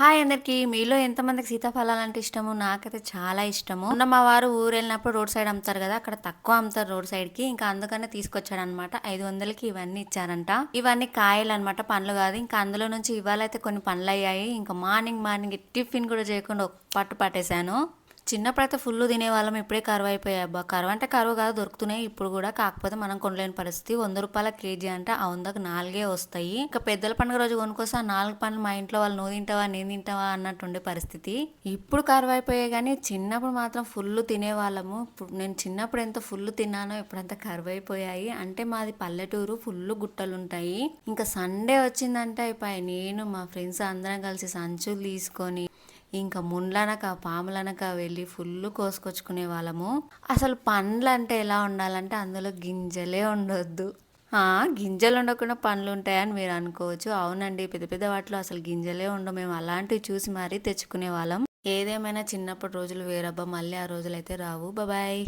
Hi అందరికి. మీలో ఎంతమందికి సీతాఫలాలు అంటే ఇష్టము నాకైతే చాలా ఇష్టము. మొన్న మా వారు ఊరు వెళ్ళినప్పుడు రోడ్ సైడ్ అమ్ముతారు కదా అక్కడ తక్కువ అమ్ముతారు రోడ్ సైడ్కి. ఇంకా అందుకనే తీసుకొచ్చాడు అనమాట ఐదు వందలకి ఇవన్నీ ఇచ్చారంట. ఇవన్నీ కాయలు అనమాట పండ్లు కాదు. ఇంకా అందులో నుంచి ఇవాళ అయితే కొన్ని పండ్లు అయ్యాయి ఇంకా మార్నింగ్ మార్నింగ్ టిఫిన్ కూడా చేయకుండా పట్టు పట్టేశాను. చిన్నప్పుడైతే ఫుల్ తినేవాళ్ళం ఇప్పుడే కరువు అయిపోయాయి. అబ్బా కరువు అంటే కరువు కాదు దొరుకుతున్నాయి ఇప్పుడు కూడా. కాకపోతే మనం కొనలేని పరిస్థితి. వంద రూపాయల కేజీ అంటే ఆ వందకు నాలుగే వస్తాయి. ఇంకా పెద్దల పండుగ రోజు కొనుక్కొస్తే ఆ నాలుగు పండ్లు మా ఇంట్లో వాళ్ళు నువ్వు తింటావా నేను తింటావా అన్నట్టు ఉండే పరిస్థితి. ఇప్పుడు కరువు అయిపోయాయి కానీ చిన్నప్పుడు మాత్రం ఫుల్ తినేవాళ్ళము. ఇప్పుడు నేను చిన్నప్పుడు ఎంత ఫుల్ తిన్నానో ఇప్పుడంతా కరువు అయిపోయాయి. అంటే మాది పల్లెటూరు ఫుల్ గుట్టలు ఉంటాయి. ఇంకా సండే వచ్చిందంటే అయిపోయాయి. నేను మా ఫ్రెండ్స్ అందరం కలిసి సంచులు తీసుకొని ఇంకా ముండ్లనక పాములనక వెళ్ళి ఫుల్ కోసుకొచ్చుకునే వాళ్ళము. అసలు పండ్లు అంటే ఎలా ఉండాలంటే అందులో గింజలే ఉండొద్దు. గింజలు ఉండకుండా పండ్లు ఉంటాయని మీరు అనుకోవచ్చు. అవునండి పెద్ద పెద్ద వాటిలో అసలు గింజలే ఉండవు. మేము అలాంటివి చూసి మరీ తెచ్చుకునే వాళ్ళం. ఏదేమైనా చిన్నప్పటి రోజులు వేరబ్బా మళ్ళీ ఆ రోజులు అయితే రావు. బాయ్